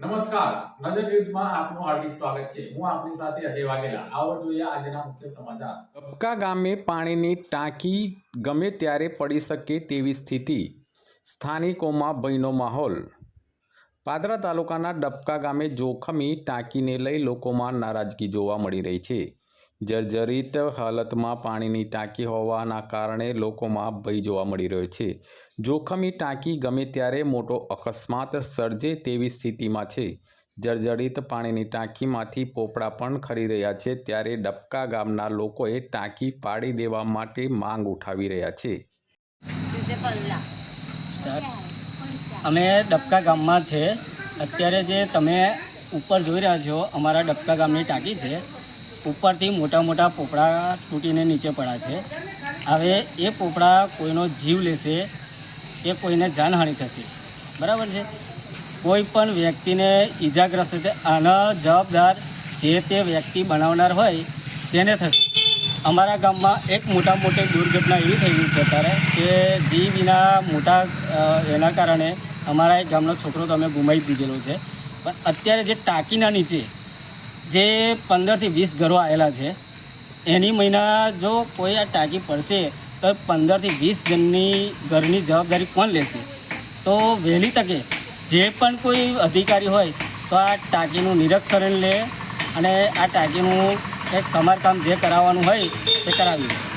નમસ્કાર. નજર ન્યૂઝમાં આપનું હાર્દિક સ્વાગત છે. હું આપની સાથે અજય વાઘેલા. આવો જોઈએ આજના મુખ્ય સમાચાર. કપકા ગામે પાણીની ટાંકી ગમે ત્યારે પડી શકે તેવી સ્થિતિ. સ્થાનિકોમાં ભયનો માહોલ. પાદરા તાલુકાના ડબકા ગામે જોખમી ટાંકીને લઈ લોકોમાં નારાજગી જોવા મળી રહી છે. જર્જરિત હાલતમાં પાણીની ટાંકી હોવાના કારણે લોકોમાં ભય જોવા મળી રહ્યો છે. જોખમી ટાંકી ગમે ત્યારે મોટો અકસ્માત સર્જે તેવી સ્થિતિમાં છે. જર્જરિત પાણીની ટાંકીમાંથી પોપડા પણ ખરી રહ્યા છે ત્યારે ડબકા ગામના લોકોએ ટાંકી પાડી દેવા માટે માંગ ઉઠાવી રહ્યા છે. અમે ડબકા ગામમાં છે. અત્યારે જે તમે ઉપર જોઈ રહ્યા છો, અમારા ડબકા ગામની ટાંકી છે. ઉપરથી મોટા મોટા પોપડા તૂટીને નીચે પડ્યા છે. હવે એ પોપડા કોઈનો જીવ લેશે, એ કોઈને જાનહાનિ થશે. બરાબર છે? કોઈ પણ વ્યક્તિને ઈજાગ્રસ્ત થશે, આના જવાબદાર જે તે વ્યક્તિ બનાવનાર હોય તેને થશે. અમારા ગામમાં એક મોટા મોટી દુર્ઘટના એવી થઈ ગઈ છે અત્યારે કે જી વિના મોટા એના કારણે અમારા એક ગામનો છોકરો તો અમે ગુમાવી દીધેલો છે. પણ અત્યારે જે ટાંકીના નીચે જે પંદરથી વીસ ઘરો આવેલા છે, એની મહિના જો કોઈ આ ટાંકી પડશે, તો પંદરથી વીસ જણની ઘરની જવાબદારી કોણ લેશે? તો વહેલી તકે જે પણ કોઈ અધિકારી હોય, તો આ ટાંકીનું નિરીક્ષણ લે અને આ ટાંકીનું એક સમારકામ જે કરાવવાનું હોય, તે કરાવીએ